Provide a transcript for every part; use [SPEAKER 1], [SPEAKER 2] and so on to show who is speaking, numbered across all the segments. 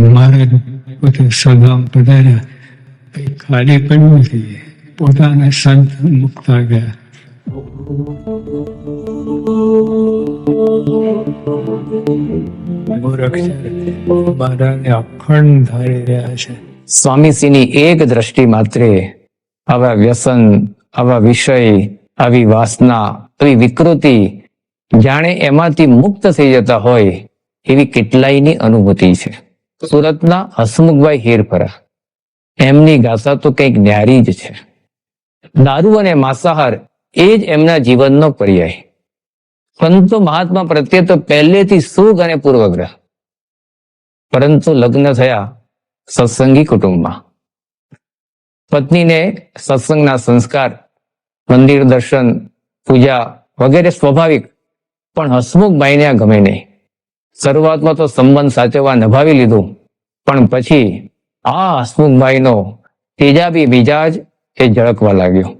[SPEAKER 1] મહારાજ પોતે સદામ પધાર્યા. કંઈ ખાલી પડ્યું નથી. પોતાને સંત મુકતા ગયા મૂરખ મારાને અખંડ ધારી રહ્યા છે.
[SPEAKER 2] સ્વામીશ્રીની એક દ્રષ્ટિ માત્રે આવા વ્યસન આવા વિષય આવી વાસના આવી વિકૃતિ જાણે એમાંથી મુક્ત થઈ જતા હોય એવી કેટલાયની અનુભૂતિ છે. સુરતના હસમુખભાઈ હીરપરા. એમની ગાથા તો કંઈક ન્યારી જ છે. દારૂ અને માંસાહાર એ જ એમના જીવનનો પર્યાય. સંતો મહાત્મા પ્રત્યે તો પહેલેથી સુખ અને પૂર્વગ્રહ. પરંતુ લગ્ન થયા સત્સંગી કુટુંબમાં. પત્નીને સત્સંગના સંસ્કાર, મંદિર દર્શન, પૂજા વગેરે સ્વાભાવિક, પણ હસમુખભાઈને આ ગમે નહીં. શરૂઆતમાં તો સંબંધ સાચવવા નભાવી લીધું. પણ પછી આ હસમુખભાઈનો તેજાબી મિજાજ એ ઝળકવા લાગ્યો.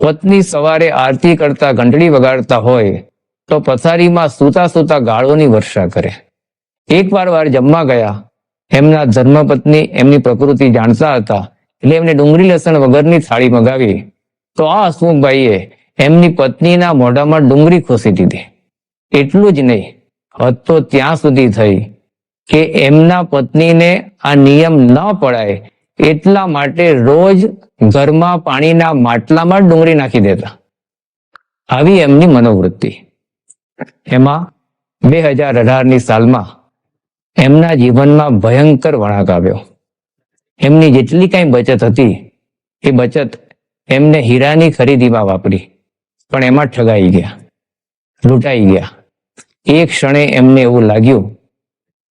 [SPEAKER 2] પત્ની સવારે આરતી કરતા ઘંટડી વગાડતા હોય તો પથારીમાં સૂતા સૂતા ગાળોની વર્ષા કરે. એકવાર વાર જમવા ગયા. એમના ધર્મપત્ની એમની પ્રકૃતિ જાણતા હતા. એટલે એમને ડુંગળી લસણ વગરની થાળી મગાવી. તો આ હસમુખભાઈએ એમની પત્નીના મોઢામાં ડુંગળી ખોસી દીધી. એટલું જ નહીં હદ તો ત્યાં સુધી થઈ કે એમના પત્નીને આ નિયમ ન પડાય એટલા માટે રોજ ઘરમાં પાણીના માટલામાં ડુંગળી નાખી દેતા. આવી એમની મનોવૃત્તિ. એમાં બે હજાર અઢારની સાલમાં એમના જીવનમાં ભયંકર વળાંક આવ્યો. એમની જેટલી કાંઈ બચત હતી, એ બચત એમને હીરાની ખરીદીમાં વાપરી, પણ એમાં ઠગાઈ ગયા, લૂંટાઈ ગયા. એક ક્ષણે એમને એવું લાગ્યું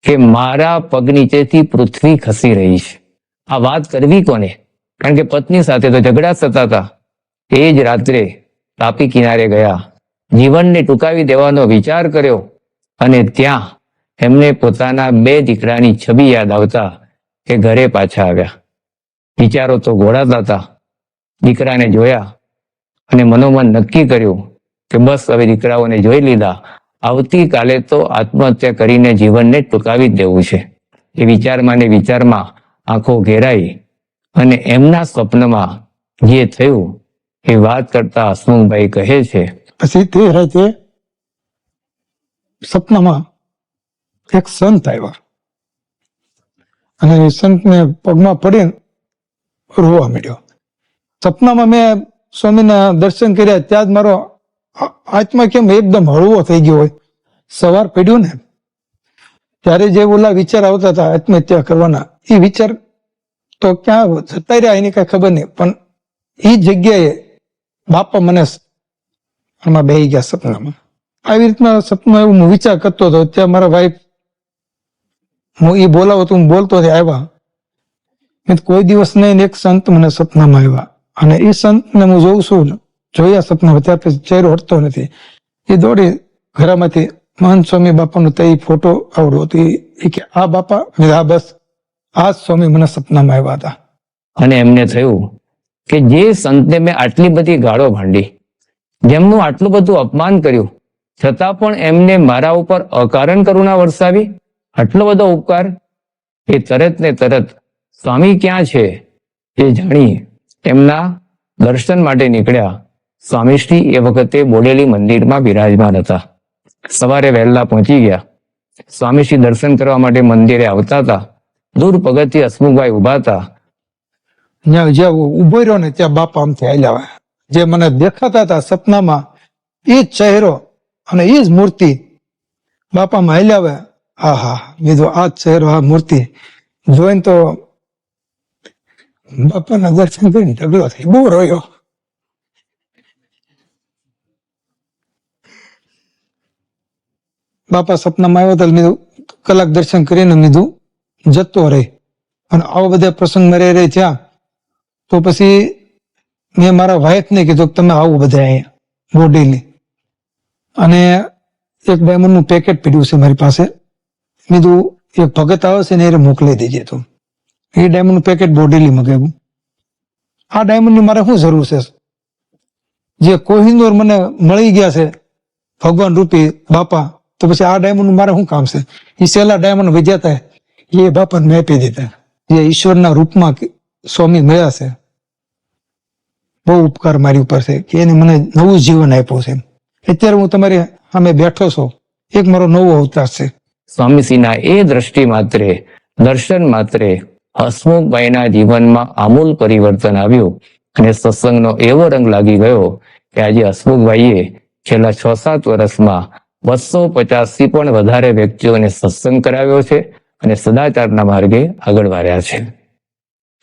[SPEAKER 2] કે મારા પગ નીચેથી પૃથ્વી ખસી રહી છે. આ વાત કરવી કોને? કારણ કે પત્ની સાથે તો ઝઘડા થતા હતા. એ જ રાત્રે તાપી કિનારે ગયા. જીવનને ટૂંકાવી દેવાનો વિચાર કર્યો અને ત્યાં એમને પોતાના બે દીકરાની છબી યાદ આવતા કે ઘરે પાછા આવ્યા. વિચારો તો ઘોળાતા હતા. દીકરાને જોયા અને મનોમન નક્કી કર્યું કે બસ હવે દીકરાઓને જોઈ લીધા આવતીકાલે તો આત્મહત્યા કરીને જીવનને ટૂંકાવી જ દેવું છે. એ વિચારમાં ને વિચારમાં આંખો ઘેરાઈ અને એમના સ્વપ્નમાં જે થયું એ વાત કરતા હસમુખભાઈ કહે છે.
[SPEAKER 3] પછી તે રાતે સપનામાં એક સંત આવ્યા. અને એ સંતને પગમાં પડીને રોવા માંડ્યો. સપનામાં મેં સ્વામીના દર્શન કર્યા, ત્યાં જ મારો આત્મા કેમ એકદમ હળવો થઈ ગયો હોય? સવાર પડ્યું ને, ત્યારે જે ઓલા વિચાર આવતા હતા આત્મહત્યા કરવાના, એ વિચાર તો ક્યાં જતા રહ્યા એની કઈ ખબર નહીં, પણ એ જગ્યાએ બાપા મને આમાં બે ગયા સપનામાં. આવી રીતના સપના એવું હું વિચાર કરતો હતો, ત્યાં મારા વાઈફ હું એ બોલાવો તો હું બોલતો આવ્યા. મેં કોઈ દિવસ નહીં એક સંત મને સપનામાં આવ્યા. અને એ સંતને હું જોઉં છું જોયા સપના પછી ચહેરો હટતો નથી. એ દોડી ઘરામાંથી, મહંત સ્વામી બાપાનો તે ફોટો આવડો હતો. એ કે આ બાપા. મેં બસ. આ સ્વામી મને સપનામાં આવ્યા હતા.
[SPEAKER 2] અને એમને થયું કે જે સંતને મેં આટલી બધી ગાળો ભાંડી, જેમનું આટલું બધું અપમાન કર્યું, છતાં પણ એમને મારા ઉપર અકારણ કરુણા વરસાવી, આટલો બધો ઉપકાર, એ તરત ને તરત સ્વામી ક્યાં છે એ જાણી એમના દર્શન માટે નીકળ્યા. સ્વામીશ્રી એ વખતે બોડેલી મંદિરમાં બિરાજમાન હતા. સવારે વહેલા પહોંચી ગયા. સ્વામીશ્રી દર્શન કરવા માટે મંદિરે આવતા હતા. દૂર પગથી હસમુખભાઈ ઊભા હતા.
[SPEAKER 3] જ્યાં ઊભો રહ્યો ને ત્યાં બાપા આમ હાલ્યા જે મને દેખાતા હતા સપનામાં, એ જ ચહેરો અને એ જ મૂર્તિ બાપામાં હાલ્યા આવે હા હા કીધું આ જ ચહેરો, આ મૂર્તિ. જોઈને તો બાપાના દર્શન કરીને ઢગલો થઈ બહુ રોયો. બાપા સપનામાં આવ્યો તો લીધું, કલાક દર્શન કરીને લીધું, જતો રહે. અને આવા બધા પ્રસંગ મારે રહે થયા, તો પછી મેં મારા વાઈફને કીધું કે તમે આવો બધા અહીંયા, બોડીને. અને એક ડાયમંડનું પેકેટ પીડ્યું છે મારી પાસે. કીધું, એક ભગત આવે છે ને એને મોકલી દેજે તું. એ ડાયમંડનું પેકેટ બોડેલી મગાવ્યું. આ ડાયમંડની મારે શું જરૂર છે? જે કોહિનૂર મને મળી ગયા છે, ભગવાન રૂપી બાપા તો પછી આ ડાયમંડ મારે શું કામ છે? એ સેલા ડાયમંડ વિજેતા એ બાપા મેં આપી દીધા. જે ઈશ્વરના રૂપમાં સ્વામી મળ્યા છે. બહુ ઉપકાર મારી ઉપર છે કે એને મને નવું જીવન આપ્યું છે. અત્યારે હું તમારી સામે બેઠો છો. એક મારો નવો અવતાર છે.
[SPEAKER 2] સ્વામીજીના એ દ્રષ્ટિ માત્રે, દર્શન માત્રે હસમુખભાઈના જીવનમાં આમૂલ પરિવર્તન આવ્યું અને સત્સંગનો એવો રંગ લાગી ગયો કે આજે હસમુખભાઈએ છેલ્લા છ સાત વર્ષમાં બસો પચાસથી પણ વધારે વ્યક્તિઓને સત્સંગ કરાવ્યો છે અને સદાચારના માર્ગે આગળ વાર્યા છે.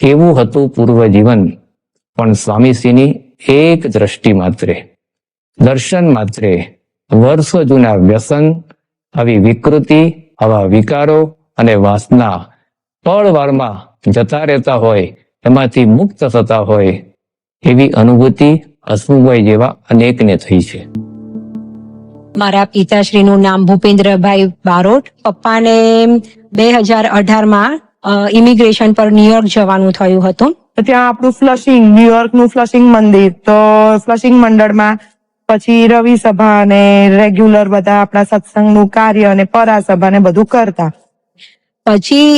[SPEAKER 2] એવું હતું પૂર્વ જીવન, પણ સ્વામીશ્રીની એક દ્રષ્ટિ માત્રે, દર્શન માત્રે, વર્ષો જૂના વ્યસન, આવી વિકૃતિ, આવા વિકારો અને વાસના પળવારમાં જતા રહેતા હોય, એમાંથી મુક્ત થતા હોય, એવી અનુભૂતિ હસમુખભાઈ જેવા અનેકને થઈ છે.
[SPEAKER 4] મારા પિતાશ્રીનું નામ ભૂપેન્દ્રભાઈ બારોટ. પપ્પાને બે હજાર અઢારમાં ઇમિગ્રેશન પર ન્યુયોર્ક જવાનું થયું હતું.
[SPEAKER 5] ત્યાં આપણું ફ્લશિંગ ન્યુયોર્કનું ફ્લશિંગ મંદિર. તો ફ્લશિંગ મંડળમાં પછી રવિ સભા અને રેગ્યુલર બધા આપણા સત્સંગનું કાર્ય અને પરાસભા ને બધું કરતા.
[SPEAKER 4] પછી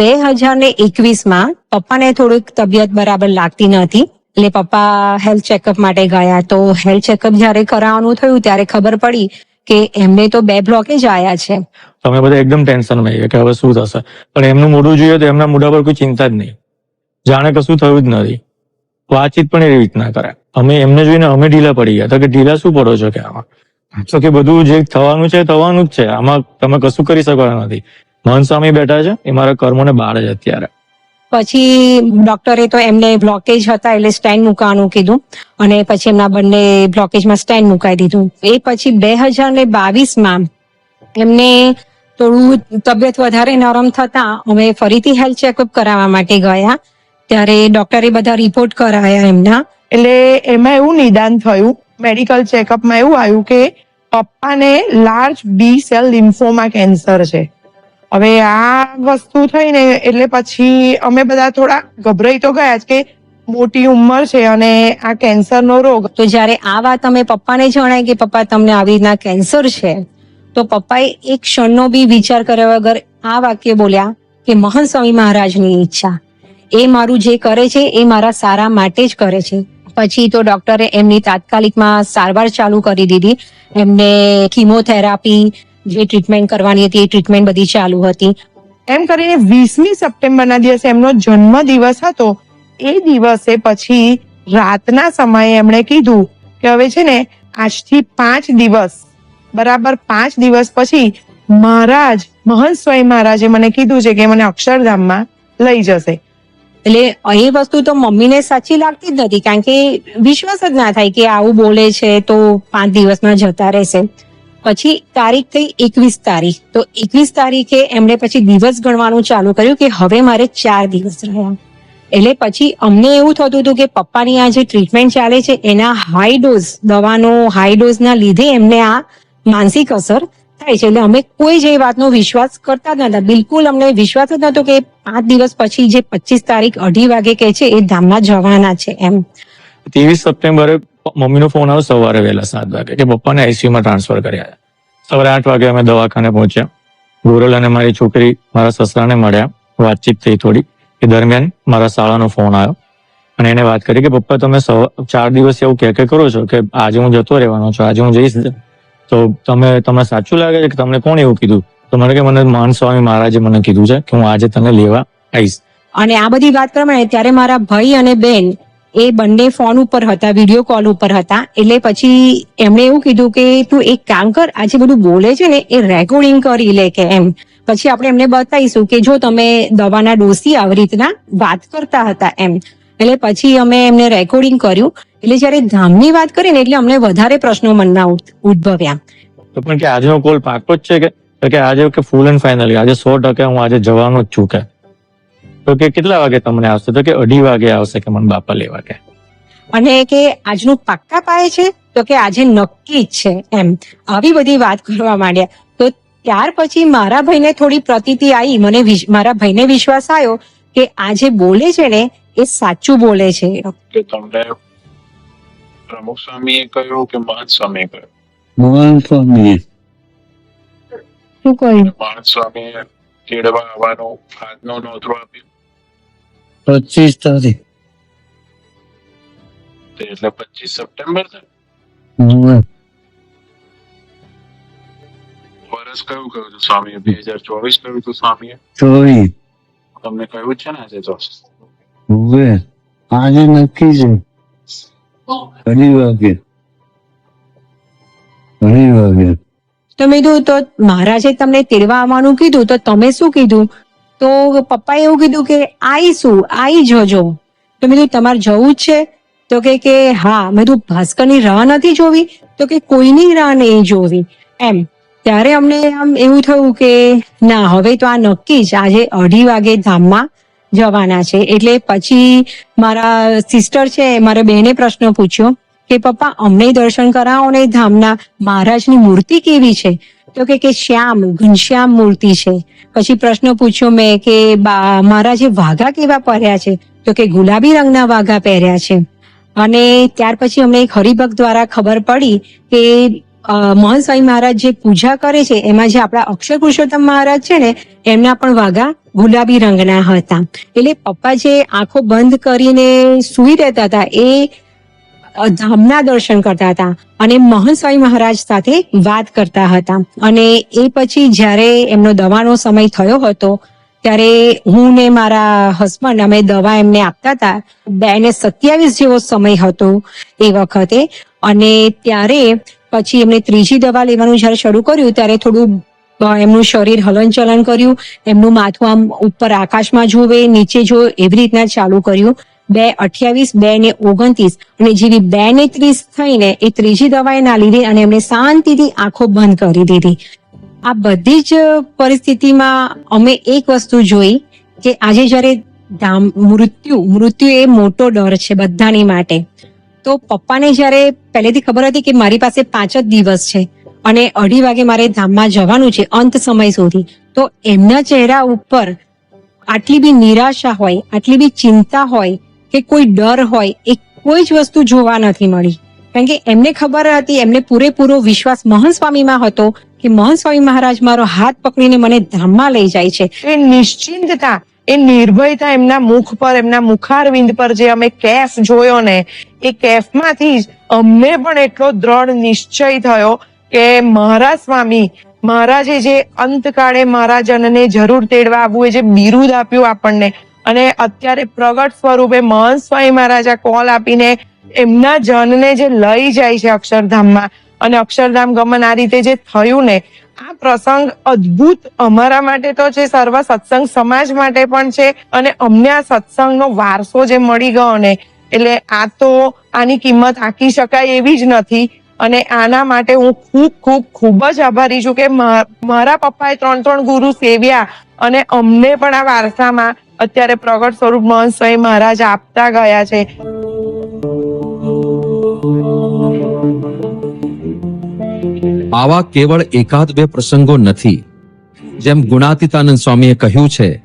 [SPEAKER 4] બે હજાર ને એકવીસમાં પપ્પાને થોડીક તબિયત બરાબર લાગતી નથી એટલે પપ્પા હેલ્થ ચેકઅપ માટે ગયા તો હેલ્થ ચેકઅપ જ્યારે કરાવવાનું થયું ત્યારે ખબર પડી કે એમને તો બે બ્લોકેજ આયા છે.
[SPEAKER 6] તમે બધા એકદમ ટેન્શનમાં આવીએ કે હવે શું થશે. પણ એમનું મોઢું જોઈએ તો એમના મોઢા પર કોઈ ચિંતા જ નહીં. જાણે કશું થયું જ નથી. વાતચીત પણ એવી રીતના કરે. અમે એમને જોઈને અમે ઢીલા પડી ગયા. તો કે ઢીલા શું પડો છો કે આમાં? તો કે બધું જે થવાનું છે થવાનું જ છે. આમાં તમે કશું કરી શકવાના નથી. મહંત સ્વામી બેઠા છે. એ મારા કર્મોને બાળ જ અત્યારે.
[SPEAKER 4] પછી ડોક્ટરે તો એમને બ્લોકેજ હતા એટલે સ્ટેન્ડ મૂકવાનું કીધું. અને પછી એમના બંને બ્લોકેજમાં સ્ટેન્ડ મુકાઈ દીધું. એ પછી બે હજાર ને બાવીસમાં એમને થોડું તબિયત વધારે નરમ થતા અમે ફરીથી હેલ્થ ચેકઅપ કરાવવા માટે ગયા. ત્યારે ડોક્ટરે બધા રિપોર્ટ કરાયા એમના.
[SPEAKER 5] એટલે એમાં એવું નિદાન થયું મેડિકલ ચેકઅપમાં એવું આવ્યું કે પપ્પાને large B cell lymphoma cancer છે. હવે આ વસ્તુ થઈ ને એટલે પછી અમે બધા થોડા ગભરાઈ તો ગયા જ કે મોટી ઉંમર છે અને આ કેન્સરનો રોગ.
[SPEAKER 4] તો જ્યારે આ વાત અમે પપ્પાને જણાય કે પપ્પા તમને આવી રીતના કેન્સર છે, તો પપ્પાએ એક ક્ષણનો બી વિચાર કર્યા વગર આ વાક્ય બોલ્યા કે મહંત સ્વામી મહારાજની ઈચ્છા. એ મારું જે કરે છે, એ મારા સારા માટે જ કરે છે. પછી તો ડોક્ટરે એમની તાત્કાલિકમાં સારવાર ચાલુ કરી દીધી. એમને કિમોથેરાપી જે ટ્રીટમેન્ટ કરવાની હતી એ ટ્રીટમેન્ટ બધી ચાલુ હતી.
[SPEAKER 5] એમ કરીને વીસમી સપ્ટેમ્બરના દિવસે એમનો જન્મ દિવસ હતો. એ દિવસે પછી રાતના સમયે એમણે કીધું કે હવે છે ને આજથી પાંચ દિવસ બરાબર પાંચ દિવસ પછી મહારાજ મહંત સ્વામી મહારાજે મને કીધું છે કે મને અક્ષરધામમાં લઈ જશે.
[SPEAKER 4] એટલે એ વસ્તુ તો મમ્મીને સાચી લાગતી જ નથી કારણ કે વિશ્વાસ જ ના થાય કે આવું બોલે છે તો પાંચ દિવસમાં જતા રહેશે. પછી તારીખ થઈ એકવીસ તારીખ? તો એકવીસ તારીખે એમણે પછી દિવસ ગણવાનું ચાલુ કર્યું કે હવે મારે ચાર દિવસ રહ્યા. એટલે પછી અમને એવું થતું હતું કે પપ્પાની આ જે ટ્રીટમેન્ટ ચાલે છે, એના હાઈ ડોઝ દવાનો હાઈ ડોઝના લીધે એમને આ માનસિક અસર થાય છે. એટલે અમે કોઈ જે વાતનો વિશ્વાસ કરતા જ નતા બિલકુલ અમને વિશ્વાસ જ નતો કે પાંચ દિવસ પછી જે પચીસ તારીખ અઢી વાગે કે છે, એ ધામમાં જવાના છે એમ.
[SPEAKER 6] ત્રેવીસ સપ્ટેમ્બરે મમ્મીનો ફોન આવ્યો સવારે વહેલા સાત વાગે કે પપ્પાને આઈસીયુમાં ટ્રાન્સફર કર્યા. સવારે આઠ વાગે અમે દવાખાને પહોંચ્યા. ગોરલ અને મારી છોકરી મારા સસરાને મળ્યા. વાતચીત થઈ થોડી. એ દરમિયાન મારા શાળાનો ફોન આવ્યો. અને એને વાત કરી કે, પપ્પા, તમે ચાર દિવસ એવું કે કે કરો છો કે આજે હું જતો રહેવાનો છું, આજે હું જઈશ તો તમે, તમને સાચું લાગે છે કે તમને કોણ એવું કીધું? તો મને કે, મને માન સ્વામી મહારાજે મને કીધું છે કે હું આજે તને લેવા આવીશ.
[SPEAKER 4] અને આ બધી વાત પ્રમાણે ત્યારે મારા ભાઈ અને બેન એ બંને ફોન ઉપર હતા વીડિયો કોલ ઉપર હતા. એટલે પછી એમણે એવું કીધું કે તું એક કામ કર, આ જે બધું બોલે છે ને, એ રેકોર્ડિંગ કરી લે કે એમ. પછી આપણે એમને બતાવીશું કે જો તમે દવાના ડોસી આવી રીતના વાત કરતા હતા એમ. એટલે પછી અમે એમને રેકોર્ડિંગ કર્યું. એટલે જયારે ધામની વાત કરીને એટલે અમને વધારે પ્રશ્નો મનમાં ઉદ- ઉદ્ભવ્યા.
[SPEAKER 6] પણ કે આજનો કોલ પાકો જ છે કે કે આજે કે ફૂલ એન્ડ ફાઇનલ આજે સો ટકા હું આજે જવાનો જ છું કે. તો કે કેટલા વાગે તમને આવશે? તો કે અઢી વાગે આવશે કે મને બાપા લેવા કે?
[SPEAKER 4] અને કે આજનું પાક્કા પાયે છે? તો કે આજે નક્કી જ છે એમ. આવી બધી વાત કરવા માંડ્યા. તો ત્યાર પછી મારા ભાઈને થોડી પ્રતીતિ આવી મને મારા ભાઈને વિશ્વાસ આવ્યો કે આજે બોલે છે ને એ સાચું બોલે છે.
[SPEAKER 7] કે તમને પ્રમુખ સ્વામીએ કહ્યું કે મહંત સ્વામીએ કહ્યું?
[SPEAKER 8] મહંત સ્વામી
[SPEAKER 5] શું કહ્યું?
[SPEAKER 7] મહંત સ્વામીએ તેડવા આવવાનો હાથનો નોંધો આપ્યું.
[SPEAKER 8] પચીસ તારીખ.
[SPEAKER 7] એટલે પચીસ સપ્ટેમ્બર વર્ષ કયું કહ્યું હતું સ્વામી બે હજાર ચોવીસ કયું હતું સ્વામી
[SPEAKER 8] ચોવીસ.
[SPEAKER 7] તમને કહ્યું છે ને આજે
[SPEAKER 8] હવે આજે નક્કી છે. ઘણી વાગે ઘણી વાગે
[SPEAKER 4] તો મેં કીધું તો મહારાજે તમને તેડવા આવવાનું કીધું તો તમે શું કીધું? તો પપ્પાએ એવું કીધું કે આવીશું આવી જજો તો મેં કીધું, તમારે જવું જ છે. તો કે કે, હા. મેં કીધું, ભાસ્કરની રાહ નથી જોવી? તો કે, કોઈની રાહ નહીં જોવી. એમ. ત્યારે અમને આમ એવું થયું કે, ના, હવે તો આ નક્કી જ. આજે અઢી વાગે ધામમાં જવાના છે. એટલે પછી મારા સિસ્ટર છે મારે બેને પ્રશ્ન પૂછ્યો કે, પપ્પા, અમને દર્શન કરાવો ને ધામના મહારાજની મૂર્તિ કેવી છે? તો કે કે શ્યામ, ઘનશ્યામ મૂર્તિ છે. પછી પ્રશ્ન પૂછ્યો મેં કે, બા મહારાજે વાઘા કેવા પહેર્યા છે? તો કે ગુલાબી રંગના વાઘા પહેર્યા છે. અને ત્યાર પછી અમને એક હરિભક્ત દ્વારા ખબર પડી કે મહંત સ્વામી મહારાજ જે પૂજા કરે છે, એમાં જે આપણા અક્ષર પુરુષોત્તમ મહારાજ છે ને, એમના પણ વાઘા ગુલાબી રંગના હતા. એટલે પપ્પા જે આંખો બંધ કરીને સુઈ રહેતા હતા, એ ધામના દર્શન કરતા હતા અને મહંત સ્વામી મહારાજ સાથે વાત કરતા હતા. અને એ પછી જ્યારે એમનો દવાનો સમય થયો હતો, ત્યારે હું ને મારા હસબન્ડ અમે દવા એમને આપતા હતા. બે ને સત્યાવીસ જેવો સમય હતો એ વખતે. અને ત્યારે પછી એમને ત્રીજી દવા લેવાનું જ્યારે શરૂ કર્યું, ત્યારે થોડું એમનું શરીર હલનચલન કર્યું, એમનું માથું આમ ઉપર આકાશમાં જોવે નીચે જો એવી રીતના ચાલુ કર્યું. બે અઠ્યાવીસ, બે ને ઓગણત્રીસ. અને જેવી બે ને ત્રીસ થઈને એ ત્રીજી દવાએ ના લીધી અને એમણે શાંતિથી આંખો બંધ કરી દીધી. આ બધી જ પરિસ્થિતિમાં અમે એક વસ્તુ જોઈ કે આજે જ્યારે મૃત્યુ મૃત્યુ એ મોટો ડર છે બધાની માટે. તો પપ્પાને જ્યારે પહેલેથી ખબર હતી કે મારી પાસે પાંચ જ દિવસ છે અને અઢી વાગે મારે ધામમાં જવાનું છે અંત સમય સુધી, તો એમના ચહેરા ઉપર આટલી બી નિરાશા હોય, આટલી બી ચિંતા હોય કે કોઈ ડર હોય એ કોઈ જ વસ્તુ જોવા નથી મળી. કારણ કે એમને ખબર હતી, એમને પૂરેપૂરો વિશ્વાસ મહંત સ્વામીમાં હતો કે મહંત સ્વામી મહારાજ મારો હાથ પકડીને મને ધામમાં લઈ જાય છે.
[SPEAKER 5] એ નિશ્ચિંતતા, એ નિર્ભયતા એમના મુખ પર, એમના મુખારવિંદ પર જે અમે કેફ જોયો ને, એ કેફમાંથી જ અમને પણ એટલો દ્રઢ નિશ્ચય થયો કે મહારાજ સ્વામી, મહારાજે જે અંતકાળે મહારાજનને જરૂર તેડવા આવવું એ જે બિરુદ આપ્યું આપણને અને અત્યારે પ્રગટ સ્વરૂપે મહંત સ્વામી મહારાજા કોલ આપીને એમના જનને જે લઈ જાય છે અક્ષરધામમાં, અને અક્ષરધામ ગમન આ રીતે જે થયું ને, આ પ્રસંગ અદ્ભુત અમારા માટે તો છે, સર્વ સત્સંગ સમાજ માટે પણ છે, અને અમને આ સત્સંગનો વારસો જે મળી ગયો ને, એટલે આ તો આની કિંમત આંકી શકાય એવી જ નથી, અને આના માટે હું ખૂબ ખૂબ ખૂબ જ આભારી છું કે મારા પપ્પાએ ત્રણ ત્રણ ગુરુ સેવ્યા, અને અમને પણ આ વારસામાં અત્યારે પ્રગટ સ્વરૂપ મહંત સ્વામી મહારાજ આપતા ગયા છે.
[SPEAKER 9] આવા કેવળ એકાદ બે પ્રસંગો નથી. જેમ ગુણાતીતાનંદ સ્વામીએ કહ્યું છે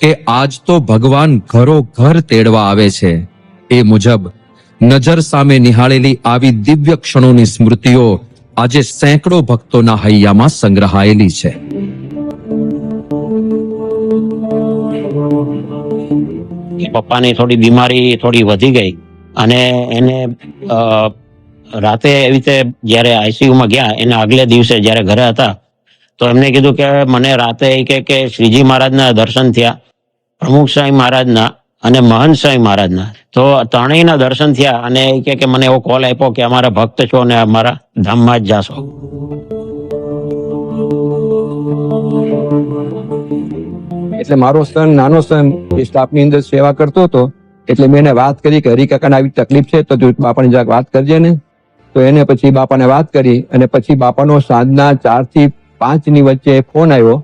[SPEAKER 9] કે આજ તો ભગવાન ઘરો ઘર તેડવા આવે છે. એ મુજબ નજર સામે નિહાળેલી આવી દિવ્ય ક્ષણોની સ્મૃતિઓ આજે સેંકડો ભક્તોના હૈયામાં સંગ્રહાયેલી છે.
[SPEAKER 10] પપ્પાની થોડી બીમારી થોડી વધી ગઈ અને એને રાતે એવી રીતે જ્યારે આઈસીયુમાં ગયા, એના આગલે દિવસે જ્યારે ઘરે હતા, તો એમને કીધું કે મને રાતે એ કે કે શ્રીજી મહારાજના દર્શન થયા, પ્રમુખ સ્વાઈ મહારાજના અને મહંત સાંઈ મહારાજના. તો ત્રણેયના દર્શન થયા અને એ કે કે મને એવો કોલ આપ્યો કે અમારા ભક્ત છો અને અમારા ધામમાં જ જાશો.
[SPEAKER 2] એટલે મારો સન, નાનો સન, એ સ્ટાફની અંદર સેવા કરતો હતો, એટલે મેં એને વાત કરી કે હરિકાકાને આવી તકલીફ છે, તો તું બાપાની જરાક વાત કરજે ને. તો એને પછી બાપાને વાત કરી અને પછી બાપાનો સાંજના ચારથી પાંચની વચ્ચે ફોન આવ્યો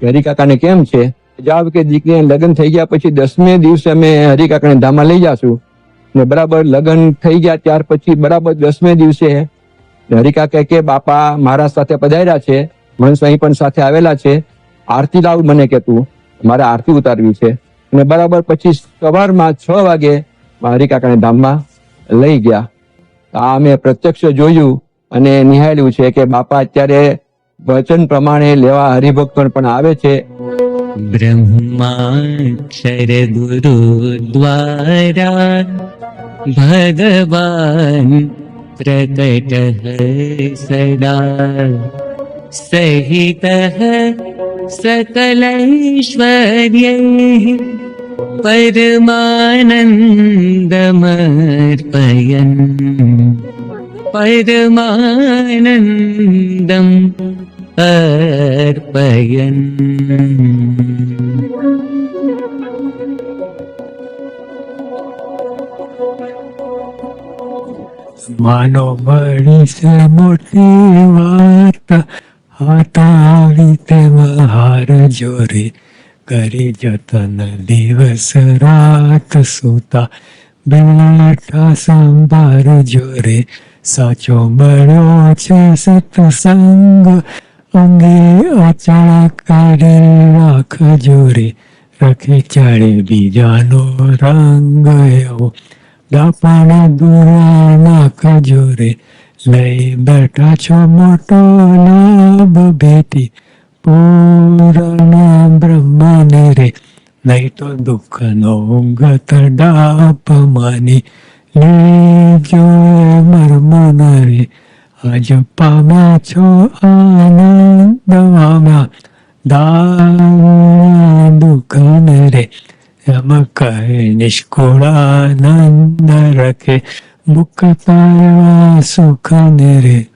[SPEAKER 2] કે હરિકાકાને કેમ છે? જાવ કે દીકરીને લગ્ન થઈ ગયા પછી દસમે દિવસે અમે હરિકાકાને ધામમાં લઈ જાશું. ને બરાબર લગ્ન થઈ ગયા ત્યાર પછી બરાબર દસમે દિવસે હરિકાકા કે, બાપા, મારા સાથે પધાર્યા છે મનસ્વામી પણ સાથે આવેલા છે. આરતી લાવ મને કે તું. મારે આરતી ઉતારવી છે. અને બરાબર પછી સવારમાં છ વાગે મારી કાકાને ધામમાં લઈ ગયા. આ અમે પ્રત્યક્ષ જોયું અને નિહાળ્યું છે કે બાપા અત્યારે વચન પ્રમાણે લેવા હરિભક્તો પણ આવે છે.
[SPEAKER 11] બ્રહ્માક્ષર ગુરુ દ્વારા ભગવાન પ્રકટ સદા. સહિત सकलैश्वर्यैः परमानन्दमर्पयन् परमानन्दम् अर्पयन्
[SPEAKER 1] मानवमणि समुटिवार्ता મોટી આવી તેમાં હાર જોરે. કરી જતન દિવસ રાત સુતા. બેઠા સંભાર જોરે. સાચો મળ્યો છે સત્સંગ. અંગે અચળ કરી રાખ જોરે. રખે ચાળે બીજાનો રંગ એવો. ડાપાણા દુરાના ખજોરે. લઈ બેઠા છો મોટો લાભ ભેટી પૂરણ બ્રહ્માને રે. નહીં તો દુઃખનો ગત ડાપ માની લેજો મર્મન રે. આજ પામ્યા છો આનંદ પામ્યા દાન દુઃખન રે. એમ કહે નિષ્કુળાનંદ રખે. મુક્ત પાયવા સુખ ને રે